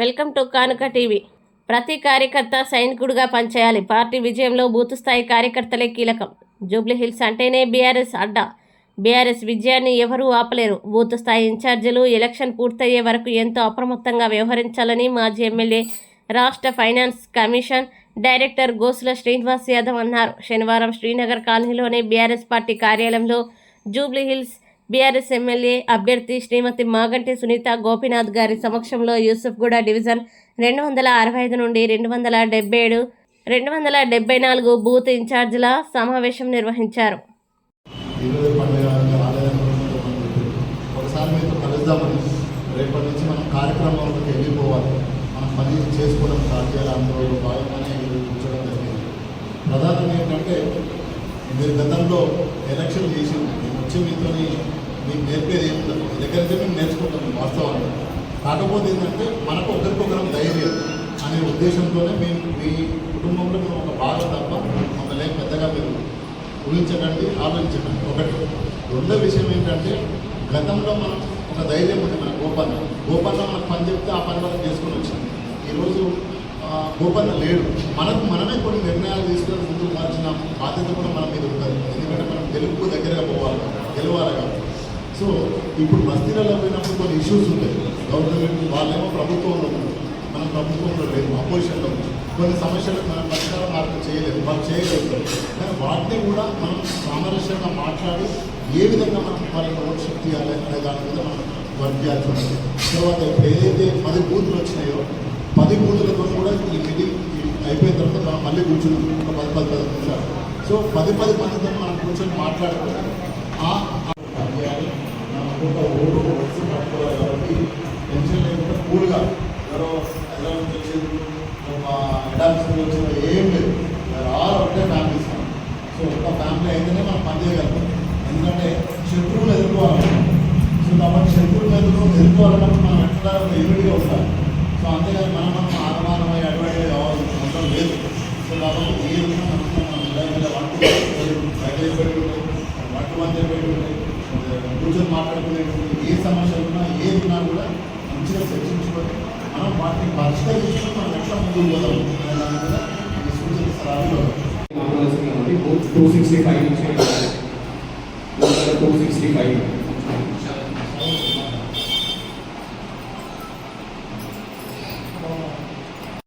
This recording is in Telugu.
వెల్కమ్ టు కానుక టీవీ. ప్రతి కార్యకర్త సైనికుడిగా పనిచేయాలి. పార్టీ విజయంలో బూత్ స్థాయి కార్యకర్తలే కీలకం. జూబ్లీ హిల్స్ అంటేనే బీఆర్ఎస్ అడ్డా. బీఆర్ఎస్ విజయాన్ని ఎవరూ ఆపలేరు. బూత్ స్థాయి ఇన్ఛార్జీలు ఎలక్షన్ పూర్తయ్యే వరకు ఎంతో అప్రమత్తంగా వ్యవహరించాలని మాజీ ఎమ్మెల్యే రాష్ట్ర finance commission director Gosula Srinivas Yadav అన్నారు. శనివారం శ్రీనగర్ కాలనీలోని బీఆర్ఎస్ పార్టీ కార్యాలయంలో జూబ్లీ హిల్స్ బీఆర్ఎస్ ఎమ్మెల్యే అభ్యర్థి శ్రీమతి మాగంటి సునీత గోపీనాథ్ గారి సమక్షంలో యూసుఫ్గూడ డివిజన్ రెండు వందల అరవై ఐదు నుండి రెండు వందల డెబ్బై ఏడు రెండు వందల డెబ్బై నాలుగు బూత్ ఇన్ఛార్జీల సమావేశం నిర్వహించారు. ఒకసారి మీతో కలుద్దామని రేపటి నుంచి మనం వెళ్ళిపోవాలి. మనం పని చేసుకోవడం స్టార్ట్ చేయాలి అందులో భాగంగానే కూర్చోవడం జరిగింది. ఏంటంటే మీరు గతంలో ఎలక్షన్ చేసి మేము మీతో మీకు నేర్పేది ఏమి ఉండదు దగ్గర నుంచి మేము నేర్చుకుంటాం వాస్తవాన్ని. కాకపోతే ఏంటంటే మనకు ఒకరికొకరం ధైర్యం అనే ఉద్దేశంతోనే మేము మీ కుటుంబంలో మేము ఒక భాగం తప్ప మమ్మల్ని ఏం పెద్దగా మీరు ఊహించకండి ఆలోచించకండి. ఒకటి రెండో విషయం ఏంటంటే గతంలో మనం ఒక ధైర్యం ఉంది మన గోపన్న గోపన్న మనకు పని చెప్తే ఆ పని మనం చేసుకొని వచ్చింది. ఈరోజు గోపన్న లేడు. మనకు మనమే కొన్ని నిర్ణయాలు తీసుకొని ముందుకు మార్చిన బాధ్యత కూడా మన మీద ఉంటుంది. ఎందుకంటే మనం తెలుగు దగ్గరగా సో ఇప్పుడు బస్తీలలో పోయినప్పుడు కొన్ని ఇష్యూస్ ఉంటాయి. గవర్నమెంట్ వాళ్ళేమో ప్రభుత్వంలో ఉన్నారు. మనం ప్రభుత్వంలో లేదు అపోజిషన్లో కొన్ని సమస్యలకు మనం పరిష్కారం మార్పు చేయలేదు వాళ్ళు చేయగలుగుతారు కానీ వాటిని కూడా మనం సామరస్యంగా మాట్లాడి ఏ విధంగా మనం వాళ్ళకి ఓట్ శక్తి ఇవ్వాలి అనే దాని మీద మనం వర్క్ చేయాల్సి ఉంటుంది తర్వాత ఇప్పుడు ఏదైతే పది బూతులు వచ్చినాయో పది బూతులతో కూడా ఈ మీటింగ్ అయిపోయిన తర్వాత మనం మళ్ళీ కూర్చున్నాం. ఒక పది పది పది నిమిషాలు. సో పది పది మందితో మనం కూర్చొని మాట్లాడుకుంటాం ఒక్కొక్క ఓటు వచ్చి పట్టుకోవాలి కాబట్టి టెన్షన్ లేకుండా కూల్గా ఎవరో ఎలా వచ్చేది అడాప్షన్ వచ్చిన ఏం లేదు. ఆల్ ఒకటే ఫ్యామిలీస్ సో ఒక ఫ్యామిలీ అయితేనే మనం పని చేయగలుగుతాం ఎందుకంటే శత్రువులు ఎదుర్కోవాలి. సో కాబట్టి శత్రువులు ఎదుర్కో ఎదుర్కోవాలన్నప్పుడు మనం ఎట్లా యూనిట్గా ఉండాలి. సో అంతేగాని మనం మనం ఆగమానమై అడ్వాంటేజ్ కావాల్సిన అవసరం లేదు. సో కాబట్టి ఏ విధంగా మనం బయట వంట వంట పెట్టి కూర్చొని మాట్లాడుకునేటువంటి ఏ సమస్యలు ఉన్నా ఏది ఉన్నా కూడా మంచిగా చర్చించుకొని మనం వాటిని పరిష్కరించుకొని మనం ఎట్లా ముందుకు పోదాం అనే దాని మీద ఈ సూచన సలహాలు టూ సిక్స్టీ ఫైవ్ నుంచి. Two sixty five